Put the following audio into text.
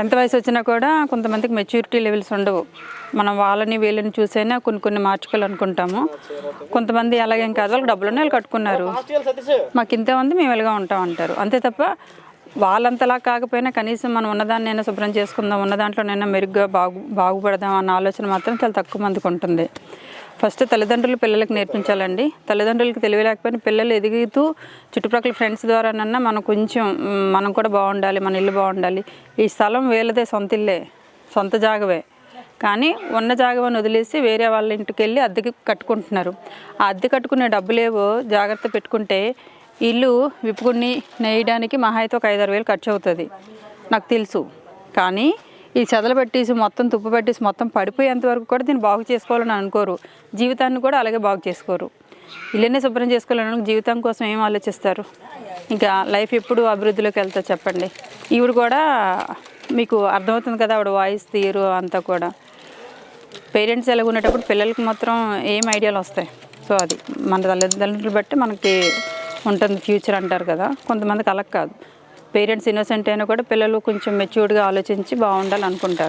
ఎంత వయసు వచ్చినా కూడా కొంతమందికి మెచ్యూరిటీ లెవెల్స్ ఉండవు. మనం వాళ్ళని వీళ్ళని చూసైనా కొన్ని కొన్ని మార్చుకోవాలనుకుంటాము కొంతమంది అలాగేం కాదు వాళ్ళకి డబ్బులు వాళ్ళు కట్టుకున్నారు. మాకు ఇంతే ఉంది మేము ఇలాగా ఉంటాం అంటారు. అంతే తప్ప వాళ్ళంతలా కాకపోయినా కనీసం మనం ఉన్నదాన్నైనా శుభ్రం చేసుకుందాం ఉన్న దాంట్లోనైనా మెరుగ్గా బాగు బాగుపడదాం అన్న ఆలోచన మాత్రం చాలా తక్కువ మందికి ఉంటుంది. ఫస్ట్ తల్లిదండ్రులు పిల్లలకు నేర్పించాలండి. తల్లిదండ్రులకు తెలియలేకపోయినా పిల్లలు ఎదుగుతూ చుట్టుప్రక్కల ఫ్రెండ్స్ ద్వారానన్నా మనం కొంచెం మనం కూడా బాగుండాలి మన ఇల్లు బాగుండాలి. ఈ స్థలం వీళ్ళదే సొంత ఇల్లే సొంత జాగవే. కానీ ఉన్న జాగవని వదిలేసి వేరే వాళ్ళ ఇంటికి వెళ్ళి అద్దెకి కట్టుకుంటున్నారు. ఆ అద్దె కట్టుకునే డబ్బులేవో జాగ్రత్త పెట్టుకుంటే ఇల్లు విప్పుకుని నేయడానికి మహా అయితే ఒక ఐదారు వేలు ఖర్చు అవుతుంది నాకు తెలుసు. కానీ ఈ చెదలు పెట్టేసి మొత్తం తుప్పు పెట్టేసి మొత్తం పడిపోయేంత వరకు కూడా దీన్ని బాగు చేసుకోవాలని అనుకోరు. జీవితాన్ని కూడా అలాగే బాగు చేసుకోరు. ఇల్లునే శుభ్రం చేసుకోవాలని జీవితం కోసం ఏం ఆలోచిస్తారు? ఇంకా లైఫ్ ఎప్పుడు అభివృద్ధిలోకి వెళ్తా చెప్పండి. ఈవిడ కూడా మీకు అర్థమవుతుంది కదా ఆవిడ వాయిస్ తీరు అంతా కూడా. పేరెంట్స్ ఎలాగ ఉండేటప్పుడు పిల్లలకి మాత్రం ఏం ఐడియాలు వస్తాయి? సో అది మన తల్లిదండ్రులు బట్టి మనకి ఉంటుంది ఫ్యూచర్ అంటారు కదా కొంతమందికి అలా కాదు. పేరెంట్స్ ఇన్నోసెంట్ అయినా కూడా పిల్లలు కొంచెం మెచ్యూర్డ్గా ఆలోచించి బాగుండాలనుకుంటారు.